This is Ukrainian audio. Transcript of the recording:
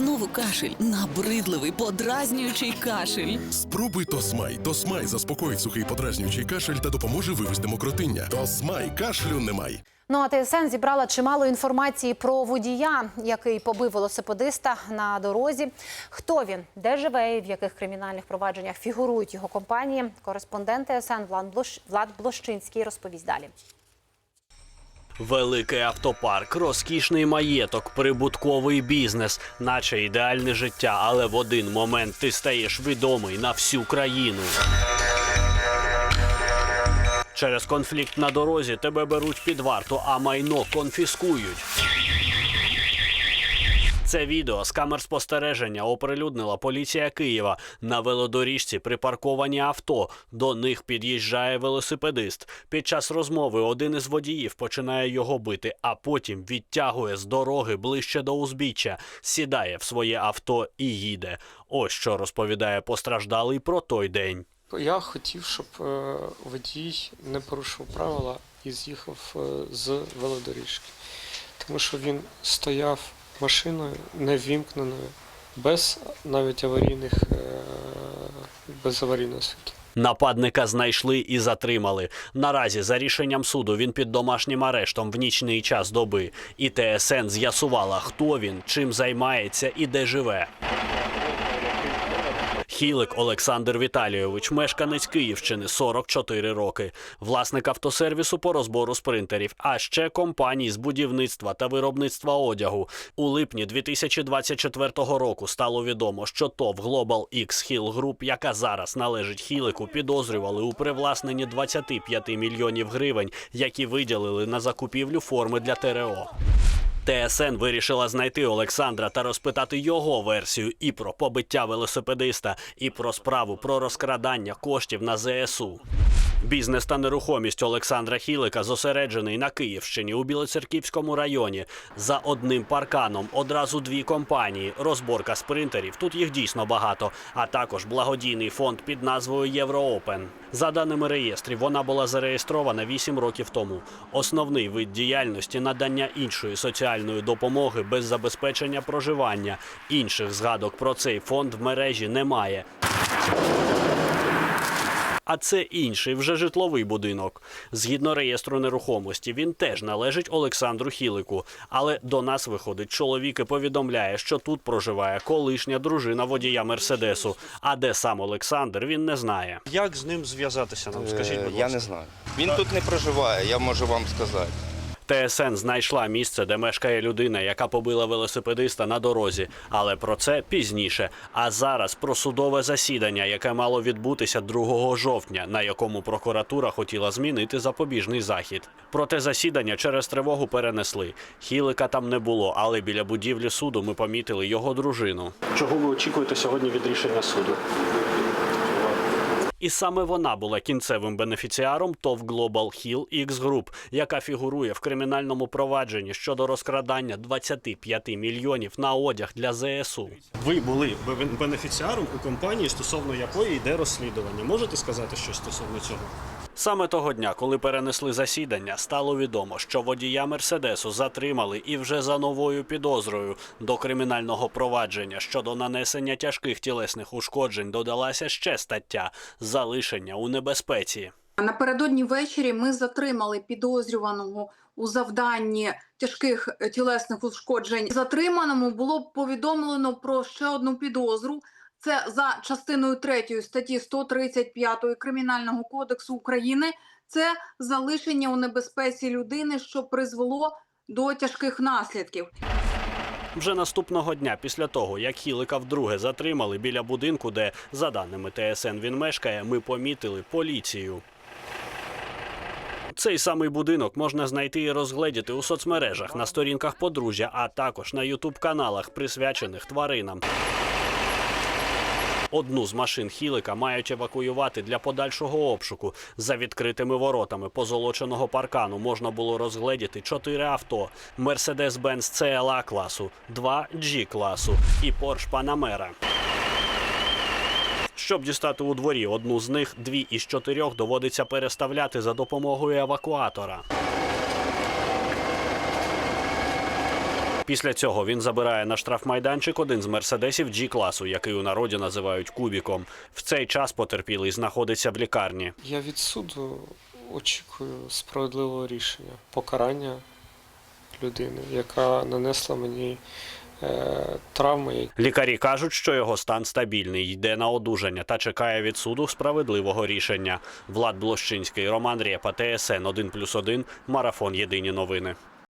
Знову кашель, набридливий, подразнюючий кашель. Спробуй Тосмай. Тосмай заспокоїть сухий подразнюючий кашель та допоможе вивести мокротиння. Тосмай кашлю немає. Ну а ТСН зібрала чимало інформації про водія, який побив велосипедиста на дорозі. Хто він, де живе і в яких кримінальних провадженнях фігурують його компанії. Кореспондент ТСН Влад Блощ- Влад Блощинський розповість далі. Великий автопарк, розкішний маєток, прибутковий бізнес, наче ідеальне життя, але в один момент ти стаєш відомий на всю країну. Через конфлікт на дорозі тебе беруть під варту, а майно конфіскують. Це відео з камер спостереження оприлюднила поліція Києва. На велодоріжці припарковані авто. До них під'їжджає велосипедист. Під час розмови один із водіїв починає його бити, а потім відтягує з дороги ближче до узбіччя, сідає в своє авто і їде. Ось що розповідає постраждалий про той день. Я хотів, щоб е, водій не порушив правила і з'їхав е, з велодоріжки. Тому що він стояв машиною невімкненою, без навіть аварійних, е, без аварійного світла. Нападника знайшли і затримали. Наразі, за рішенням суду, він під домашнім арештом в нічний час доби. І ТСН з'ясувала, хто він, чим займається і де живе. Хілик Олександр Віталійович, мешканець Київщини, 44 роки, власник автосервісу по розбору спринтерів, а ще компаній з будівництва та виробництва одягу. У липні 2024 року стало відомо, що ТОВ Global X Hill Group, яка зараз належить Хілику, підозрювали у привласненні 25 мільйонів гривень, які виділили на закупівлю форми для ТРО. ТСН вирішила знайти Олександра та розпитати його версію і про побиття велосипедиста, і про справу про розкрадання коштів на ЗСУ. Бізнес та нерухомість Олександра Хілика зосереджений на Київщині у Білоцерківському районі. За одним парканом одразу дві компанії. Розборка спринтерів. Тут їх дійсно багато. А також благодійний фонд під назвою Євроопен. За даними реєстрів, вона була зареєстрована 8 років тому. Основний вид діяльності надання іншої соціальної допомоги без забезпечення проживання. Інших згадок про цей фонд в мережі немає. А це інший вже житловий будинок. Згідно реєстру нерухомості, він теж належить Олександру Хілику. Але до нас виходить чоловік і повідомляє, що тут проживає колишня дружина водія Мерседесу. А де сам Олександр, він не знає. Як з ним зв'язатися нам? Скажіть, будь ласка. Я не знаю. Він тут не проживає, я можу вам сказати. ТСН знайшла місце, де мешкає людина, яка побила велосипедиста на дорозі. Але про це пізніше. А зараз про судове засідання, яке мало відбутися 2 жовтня, на якому прокуратура хотіла змінити запобіжний захід. Проте засідання через тривогу перенесли. Хілика там не було, але біля будівлі суду ми помітили його дружину. Чого ви очікуєте сьогодні від рішення суду? І саме вона була кінцевим бенефіціаром ТОВ Global Hill X Group, яка фігурує в кримінальному провадженні щодо розкрадання 25 мільйонів на одяг для ЗСУ. Ви були бен- бенефіціаром у компанії, стосовно якої йде розслідування. Можете сказати щось стосовно цього? Саме того дня, коли перенесли засідання, стало відомо, що водія Мерседесу затримали і вже за новою підозрою до кримінального провадження щодо нанесення тяжких тілесних ушкоджень додалася ще стаття залишення у небезпеці. Напередодні ввечері ми затримали підозрюваного у завданні тяжких е, тілесних ушкоджень. Затриманому було повідомлено про ще одну підозру. Це за частиною 3 статті 135 Кримінального кодексу України. Це залишення у небезпеці людини, що призвело до тяжких наслідків. Вже наступного дня, після того, як Хілика вдруге затримали біля будинку, де, за даними ТСН, він мешкає, ми помітили поліцію. Цей самий будинок можна знайти і розгледіти у соцмережах на сторінках подружжя, а також на ютуб-каналах, присвячених тваринам. Одну з машин Хілика мають евакуювати для подальшого обшуку. За відкритими воротами позолоченого паркану можна було розгледіти чотири авто: Mercedes-Benz CLA класу, два G класу і Porsche Panamera. Щоб дістати у дворі одну з них, дві із чотирьох доводиться переставляти за допомогою евакуатора. Після цього він забирає на штрафмайданчик один з мерседесів G-класу, який у народі називають кубіком. В цей час потерпілий знаходиться в лікарні. Я від суду очікую справедливого рішення, покарання людини, яка нанесла мені е, травми, Лікарі кажуть, що його стан стабільний, йде на одужання та чекає від суду справедливого рішення. Влад Блощинський, Роман Рєпа, ТСН 1+,1, Марафон Єдині новини.